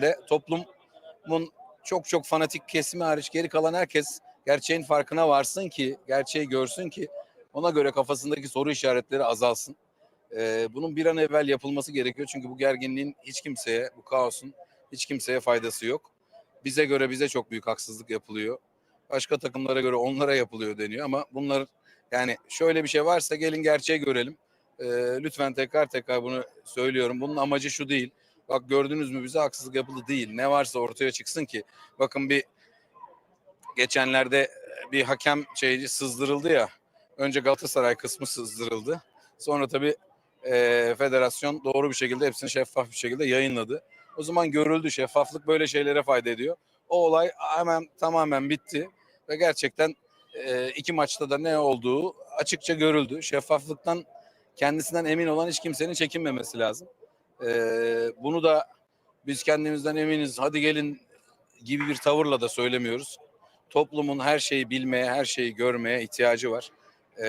şekilde toplumun çok çok fanatik kesimi hariç geri kalan herkes gerçeğin farkına varsın ki, gerçeği görsün ki ona göre kafasındaki soru işaretleri azalsın. Ee, bunun bir an evvel yapılması gerekiyor çünkü bu gerginliğin hiç kimseye, bu kaosun hiç kimseye faydası yok. Bize göre bize çok büyük haksızlık yapılıyor. Başka takımlara göre onlara yapılıyor deniyor ama bunlar yani şöyle bir şey varsa gelin gerçeği görelim. Ee, lütfen tekrar tekrar bunu söylüyorum. Bunun amacı şu değil. Bak gördünüz mü bize haksızlık yapıldı değil. Ne varsa ortaya çıksın ki. Bakın bir geçenlerde bir hakem şeyci sızdırıldı ya. Önce Galatasaray kısmı sızdırıldı. Sonra tabii e, federasyon doğru bir şekilde hepsini şeffaf bir şekilde yayınladı. O zaman görüldü şeffaflık böyle şeylere fayda ediyor. O olay hemen tamamen bitti ve gerçekten e, iki maçta da ne olduğu açıkça görüldü. Şeffaflıktan kendisinden emin olan hiç kimsenin çekinmemesi lazım. E, bunu da biz kendimizden eminiz hadi gelin gibi bir tavırla da söylemiyoruz. Toplumun her şeyi bilmeye, her şeyi görmeye ihtiyacı var. E,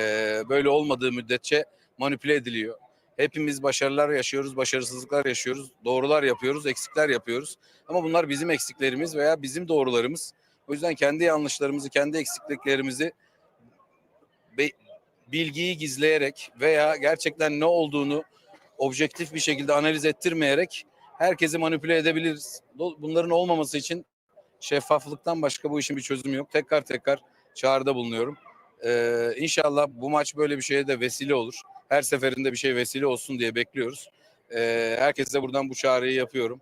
böyle olmadığı müddetçe manipüle ediliyor. Hepimiz başarılar yaşıyoruz, başarısızlıklar yaşıyoruz, doğrular yapıyoruz, eksikler yapıyoruz. Ama bunlar bizim eksiklerimiz veya bizim doğrularımız. O yüzden kendi yanlışlarımızı, kendi eksikliklerimizi bilgiyi gizleyerek veya gerçekten ne olduğunu objektif bir şekilde analiz ettirmeyerek herkesi manipüle edebiliriz. Bunların olmaması için şeffaflıktan başka bu işin bir çözümü yok. Tekrar tekrar çağrıda bulunuyorum. Ee, inşallah bu maç böyle bir şeye de vesile olur. Her seferinde bir şey vesile olsun diye bekliyoruz. Ee, herkese buradan bu çağrıyı yapıyorum.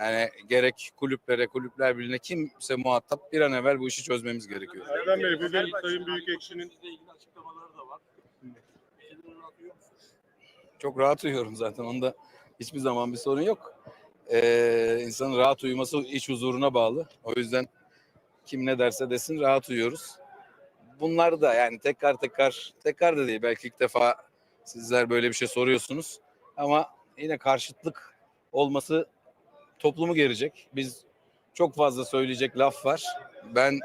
Yani gerek kulüplere, kulüpler birliğine kimse muhatap bir an evvel bu işi çözmemiz gerekiyor. Erdem Bey bugün Sayın Büyükekşi'nin ilgili açıklamaları da var. Çok rahat uyuyorum zaten. Onda hiçbir zaman bir sorun yok. Ee, insanın rahat uyuması iç huzuruna bağlı. O yüzden kim ne derse desin rahat uyuyoruz. Bunlar da yani tekrar tekrar tekrar da değil belki ilk defa sizler böyle bir şey soruyorsunuz. Ama yine karşıtlık olması toplumu gerecek. Biz çok fazla söyleyecek laf var. Ben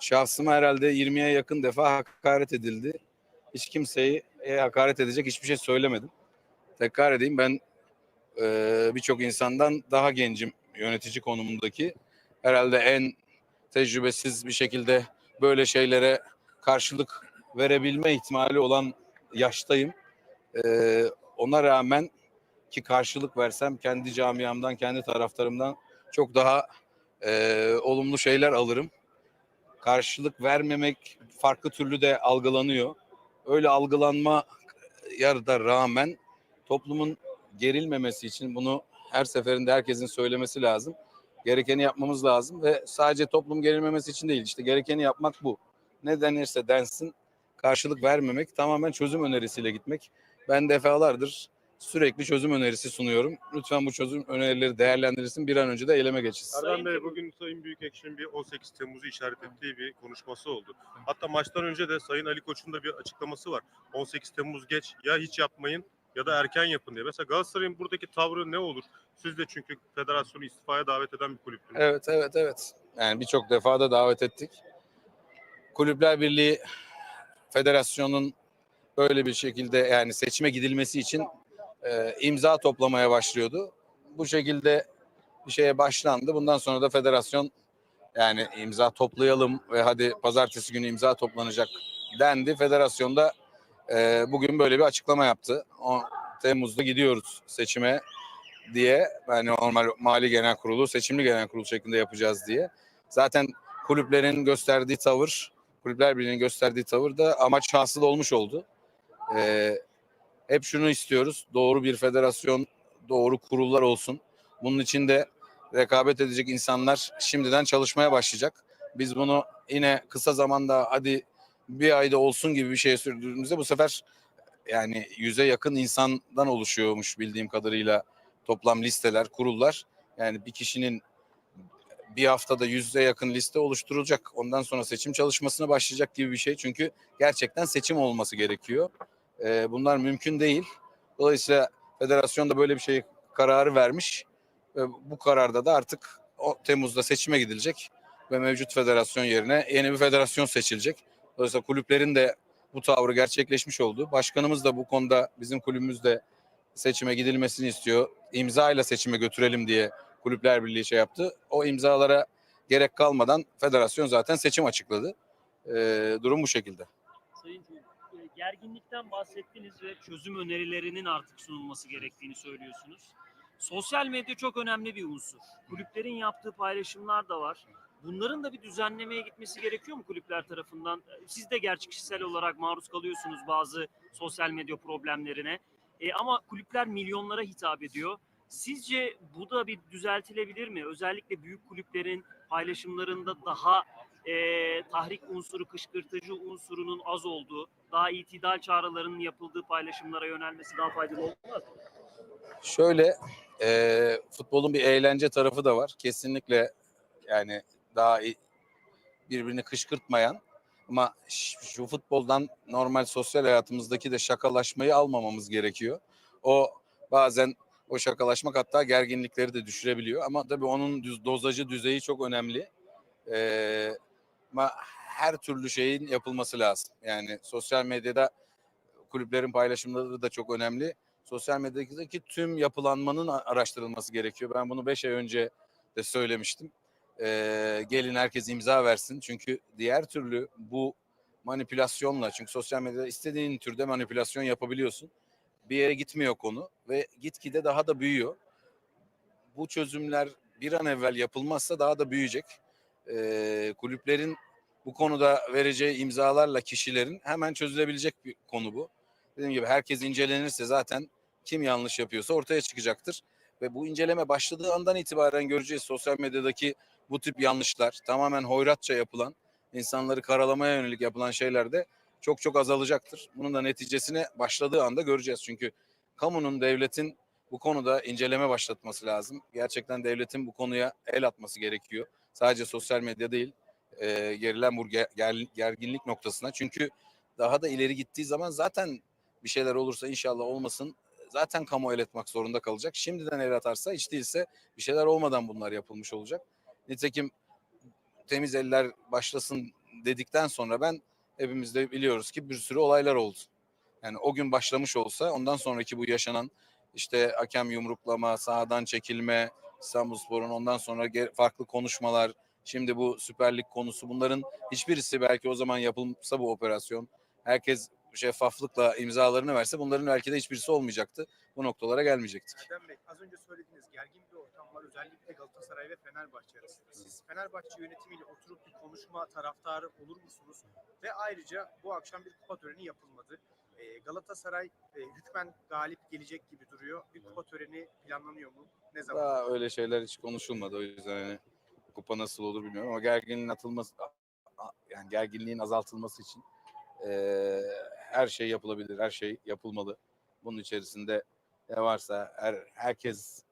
şahsıma herhalde 20'ye yakın defa hakaret edildi. Hiç kimseyi hakaret edecek hiçbir şey söylemedim. Tekrar edeyim ben e, birçok insandan daha gencim yönetici konumundaki. Herhalde en tecrübesiz bir şekilde böyle şeylere karşılık verebilme ihtimali olan yaştayım. E, ona rağmen ki karşılık versem kendi camiamdan, kendi taraftarımdan çok daha e, olumlu şeyler alırım. Karşılık vermemek farklı türlü de algılanıyor. Öyle algılanma yarıda rağmen toplumun gerilmemesi için bunu her seferinde herkesin söylemesi lazım. Gerekeni yapmamız lazım ve sadece toplum gerilmemesi için değil işte gerekeni yapmak bu. Ne denirse densin karşılık vermemek tamamen çözüm önerisiyle gitmek. Ben defalardır sürekli çözüm önerisi sunuyorum. Lütfen bu çözüm önerileri değerlendirilsin bir an önce de eyleme geçilsin. Erdem Bey bugün Sayın Büyükekşi'nin bir 18 Temmuz'u işaret ettiği bir konuşması oldu. Hatta maçtan önce de Sayın Ali Koç'un da bir açıklaması var. 18 Temmuz geç ya hiç yapmayın ya da erken yapın diye. Mesela Galatasaray'ın buradaki tavrı ne olur? Siz de çünkü federasyonu istifaya davet eden bir kulüptünüz. Evet, evet, evet. Yani birçok defa da davet ettik. Kulüpler Birliği Federasyon'un böyle bir şekilde yani seçime gidilmesi için e, imza toplamaya başlıyordu. Bu şekilde bir şeye başlandı. Bundan sonra da federasyon yani imza toplayalım ve hadi pazartesi günü imza toplanacak dendi. Federasyon da e, bugün böyle bir açıklama yaptı. O, Temmuz'da gidiyoruz seçime diye yani normal mali genel kurulu seçimli genel kurulu şeklinde yapacağız diye. Zaten kulüplerin gösterdiği tavır, kulüpler birliğinin gösterdiği tavır da amaç hasıl olmuş oldu. Ee, hep şunu istiyoruz. Doğru bir federasyon, doğru kurullar olsun. Bunun için de rekabet edecek insanlar şimdiden çalışmaya başlayacak. Biz bunu yine kısa zamanda hadi bir ayda olsun gibi bir şeye sürdürdüğümüzde bu sefer yani yüze yakın insandan oluşuyormuş bildiğim kadarıyla toplam listeler, kurullar. Yani bir kişinin bir haftada yüze yakın liste oluşturulacak. Ondan sonra seçim çalışmasına başlayacak gibi bir şey. Çünkü gerçekten seçim olması gerekiyor. Ee, bunlar mümkün değil. Dolayısıyla federasyon da böyle bir şey kararı vermiş. Ve bu kararda da artık o Temmuz'da seçime gidilecek ve mevcut federasyon yerine yeni bir federasyon seçilecek. Dolayısıyla kulüplerin de bu tavrı gerçekleşmiş oldu. Başkanımız da bu konuda bizim kulübümüzde seçime gidilmesini istiyor. İmza ile seçime götürelim diye Kulüpler Birliği şey yaptı. O imzalara gerek kalmadan federasyon zaten seçim açıkladı. Ee, durum bu şekilde. Sayın Cumhur, e, gerginlikten bahsettiniz ve çözüm önerilerinin artık sunulması gerektiğini söylüyorsunuz. Sosyal medya çok önemli bir unsur. Kulüplerin yaptığı paylaşımlar da var. Bunların da bir düzenlemeye gitmesi gerekiyor mu kulüpler tarafından? E, Siz de gerçi kişisel olarak maruz kalıyorsunuz bazı sosyal medya problemlerine. E, ama kulüpler milyonlara hitap ediyor. Sizce bu da bir düzeltilebilir mi? Özellikle büyük kulüplerin paylaşımlarında daha e, tahrik unsuru, kışkırtıcı unsurunun az olduğu, daha itidal çağrılarının yapıldığı paylaşımlara yönelmesi daha faydalı olmaz mı? Şöyle e, futbolun bir eğlence tarafı da var. Kesinlikle yani daha birbirini kışkırtmayan ama şu futboldan normal sosyal hayatımızdaki de şakalaşmayı almamamız gerekiyor. O bazen o şakalaşmak hatta gerginlikleri de düşürebiliyor ama tabii onun düz, dozajı düzeyi çok önemli. E, ama her türlü şeyin yapılması lazım. Yani sosyal medyada kulüplerin paylaşımları da çok önemli sosyal medyadaki tüm yapılanmanın araştırılması gerekiyor. Ben bunu 5 ay önce de söylemiştim. Ee, gelin herkes imza versin. Çünkü diğer türlü bu manipülasyonla çünkü sosyal medyada istediğin türde manipülasyon yapabiliyorsun. Bir yere gitmiyor konu ve gitgide daha da büyüyor. Bu çözümler bir an evvel yapılmazsa daha da büyüyecek. Ee, kulüplerin bu konuda vereceği imzalarla kişilerin hemen çözülebilecek bir konu bu. Dediğim gibi herkes incelenirse zaten kim yanlış yapıyorsa ortaya çıkacaktır. Ve bu inceleme başladığı andan itibaren göreceğiz sosyal medyadaki bu tip yanlışlar tamamen hoyratça yapılan, insanları karalamaya yönelik yapılan şeyler de çok çok azalacaktır. Bunun da neticesini başladığı anda göreceğiz. Çünkü kamunun, devletin bu konuda inceleme başlatması lazım. Gerçekten devletin bu konuya el atması gerekiyor. Sadece sosyal medya değil, e, gerilen bu ger- ger- gerginlik noktasına. Çünkü daha da ileri gittiği zaman zaten bir şeyler olursa inşallah olmasın zaten kamu el etmek zorunda kalacak. Şimdiden el atarsa hiç değilse bir şeyler olmadan bunlar yapılmış olacak. Nitekim temiz eller başlasın dedikten sonra ben hepimiz de biliyoruz ki bir sürü olaylar oldu. Yani o gün başlamış olsa ondan sonraki bu yaşanan işte hakem yumruklama, sahadan çekilme, İstanbulspor'un ondan sonra farklı konuşmalar, şimdi bu Süper Lig konusu bunların hiçbirisi belki o zaman yapılsa bu operasyon herkes şeffaflıkla imzalarını verse bunların belki de hiçbirisi olmayacaktı. Bu noktalara gelmeyecektik. Erdem Bey az önce söylediğiniz gergin bir ortam var özellikle Galatasaray ve Fenerbahçe arasında. Siz Fenerbahçe yönetimiyle oturup bir konuşma taraftarı olur musunuz? Ve ayrıca bu akşam bir kupa töreni yapılmadı. Ee, Galatasaray e, hükmen galip gelecek gibi duruyor. Bir kupa töreni planlanıyor mu? Ne zaman? Daha öyle şeyler hiç konuşulmadı o yüzden hani kupa nasıl olur bilmiyorum ama gerginliğin atılması yani gerginliğin azaltılması için eee, her şey yapılabilir, her şey yapılmalı. Bunun içerisinde ne varsa her, herkes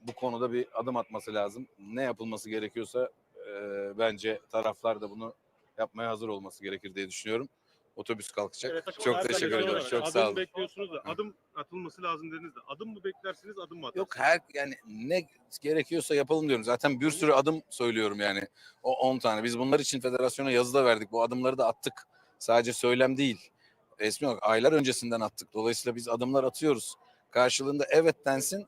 bu konuda bir adım atması lazım. Ne yapılması gerekiyorsa eee, bence taraflar da bunu yapmaya hazır olması gerekir diye düşünüyorum. Otobüs kalkacak. Çok teşekkür ederim. Çok sağ adım olun. bekliyorsunuz da adım atılması lazım dediniz de adım mı beklersiniz adım mı atarsınız? Yok her yani ne gerekiyorsa yapalım diyorum. Zaten bir sürü adım söylüyorum yani. O 10 tane. Biz bunlar için federasyona yazı da verdik. Bu adımları da attık. Sadece söylem değil. Resmi olarak aylar öncesinden attık. Dolayısıyla biz adımlar atıyoruz. Karşılığında evet densin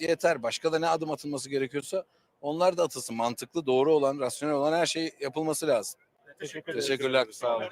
e, yeter. Başka da ne adım atılması gerekiyorsa onlar da atılsın. Mantıklı, doğru olan, rasyonel olan her şey yapılması lazım. Teşekkür Teşekkürler. Sağ olun.